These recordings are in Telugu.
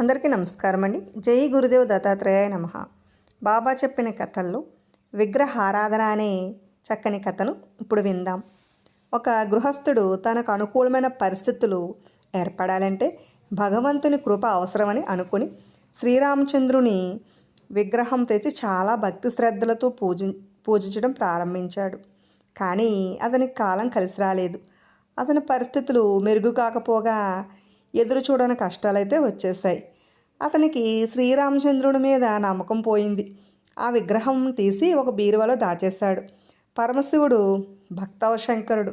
అందరికీ నమస్కారం అండి జై గురుదేవ్ దత్తాత్రేయ నమ. బాబా చెప్పిన కథల్లో విగ్రహారాధన అనే చక్కని కథను ఇప్పుడు విందాం. ఒక గృహస్థుడు తనకు అనుకూలమైన పరిస్థితులు ఏర్పడాలంటే భగవంతుని కృప అవసరమని అనుకుని శ్రీరామచంద్రుని విగ్రహం తెచ్చి చాలా భక్తి శ్రద్ధలతో పూజ పూజించడం ప్రారంభించాడు. కానీ అతనికి కాలం కలిసి రాలేదు. అతని పరిస్థితులు మెరుగు కాకపోగా ఎదురు చూడని కష్టాలైతే వచ్చేసాయి. అతనికి శ్రీరామచంద్రుడి మీద నమ్మకం పోయింది. ఆ విగ్రహం తీసి ఒక బీరువాలో దాచేశాడు. పరమశివుడు భక్తవశంకరుడు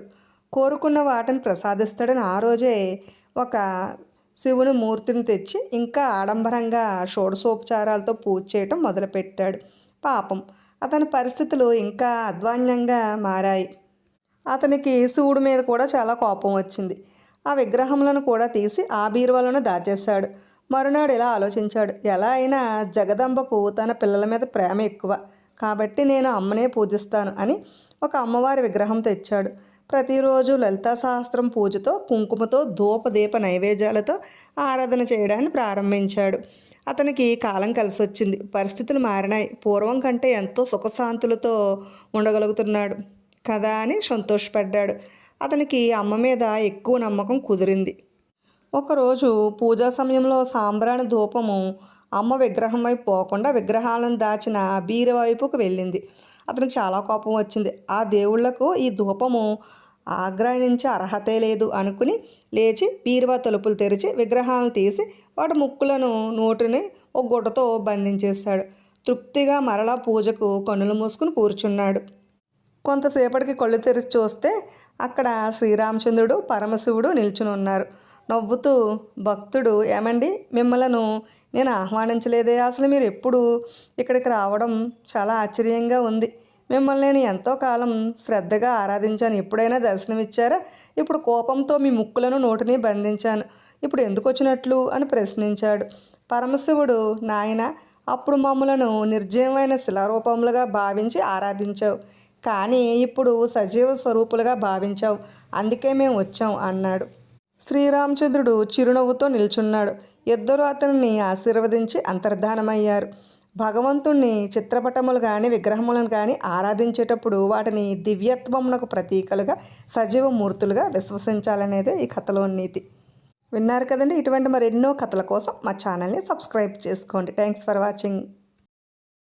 కోరుకున్న వాటిని ప్రసాదిస్తాడని ఆ రోజే ఒక శివుని మూర్తిని తెచ్చి ఇంకా ఆడంబరంగా షోడశోపచారాలతో పూజ చేయటం మొదలుపెట్టాడు. పాపం అతని పరిస్థితులు ఇంకా అధ్వాన్యంగా మారాయి. అతనికి శివుడి మీద కూడా చాలా కోపం వచ్చింది. ఆ విగ్రహములను కూడా తీసి ఆ బీరువాలను దాచేశాడు. మరునాడు ఇలా ఆలోచించాడు. ఎలా అయినా జగదంబకు తన పిల్లల మీద ప్రేమ ఎక్కువ. కాబట్టి నేను అమ్మనే పూజిస్తాను అని ఒక అమ్మవారి విగ్రహం తెచ్చాడు. ప్రతిరోజు లలితా సహస్రం పూజతో కుంకుమతో ధూపదీప నైవేద్యాలతో ఆరాధన చేయడాన్ని ప్రారంభించాడు. అతనికి కాలం కలిసి వచ్చింది పరిస్థితులు మారినాయి. పూర్వం కంటే ఎంతో సుఖశాంతులతో ఉండగలుగుతున్నాడు. కదా అని సంతోషపడ్డాడు. అతనికి అమ్మ మీద ఎక్కువ నమ్మకం కుదిరింది. ఒకరోజు పూజా సమయంలో సాంబ్రాణి ధూపము అమ్మ విగ్రహం వైపు పోకుండా విగ్రహాలను దాచిన బీర వైపుకు వెళ్ళింది. అతనికి చాలా కోపం వచ్చింది. ఆ దేవుళ్ళకు ఈ ధూపము ఆగ్రహించే అర్హతే లేదు అనుకుని లేచి బీరువా తలుపులు తెరిచి విగ్రహాలను తీసి వాటి ముక్కులను నోటిని ఒక గుడ్డతో బంధించేశాడు. తృప్తిగా మరలా పూజకు కన్నులు మూసుకుని కూర్చున్నాడు. కొంతసేపటికి కళ్ళు తెరిచి చూస్తే అక్కడ శ్రీరామచంద్రుడు పరమశివుడు నిల్చుని ఉన్నారు. నవ్వుతూ భక్తుడు ఏమండి? మిమ్మలను నేను ఆహ్వానించలేదే. అసలు మీరు ఎప్పుడు ఇక్కడికి రావడం చాలా ఆశ్చర్యంగా ఉంది. మిమ్మల్ని నేను ఎంతో కాలం శ్రద్ధగా ఆరాధించాను. ఎప్పుడైనా దర్శనమిచ్చారా ఇప్పుడు కోపంతో మీ ముక్కులను నోటిని బంధించాను. ఇప్పుడు ఎందుకు వచ్చినట్లు? అని ప్రశ్నించాడు. పరమశివుడు నాయన అప్పుడు మమ్మలను నిర్జీవమైన శిలారూపములుగా భావించి ఆరాధించావు. కానీ ఇప్పుడు సజీవ స్వరూపులుగా భావించావు. అందుకే మేము వచ్చాం అన్నాడు. శ్రీరామచంద్రుడు చిరునవ్వుతో నిల్చున్నాడు. ఇద్దరు అతనిని ఆశీర్వదించి అంతర్ధానమయ్యారు. భగవంతుణ్ణి చిత్రపటములు కానీ విగ్రహములను కానీ ఆరాధించేటప్పుడు వాటిని దివ్యత్వమునకు ప్రతీకలుగా సజీవ మూర్తులుగా విశ్వసించాలనేదే ఈ కథలో నీతి. విన్నారు కదండి? ఇటువంటి మరెన్నో కథల కోసం మా ఛానల్ని సబ్స్క్రైబ్ చేసుకోండి. Thanks for watching.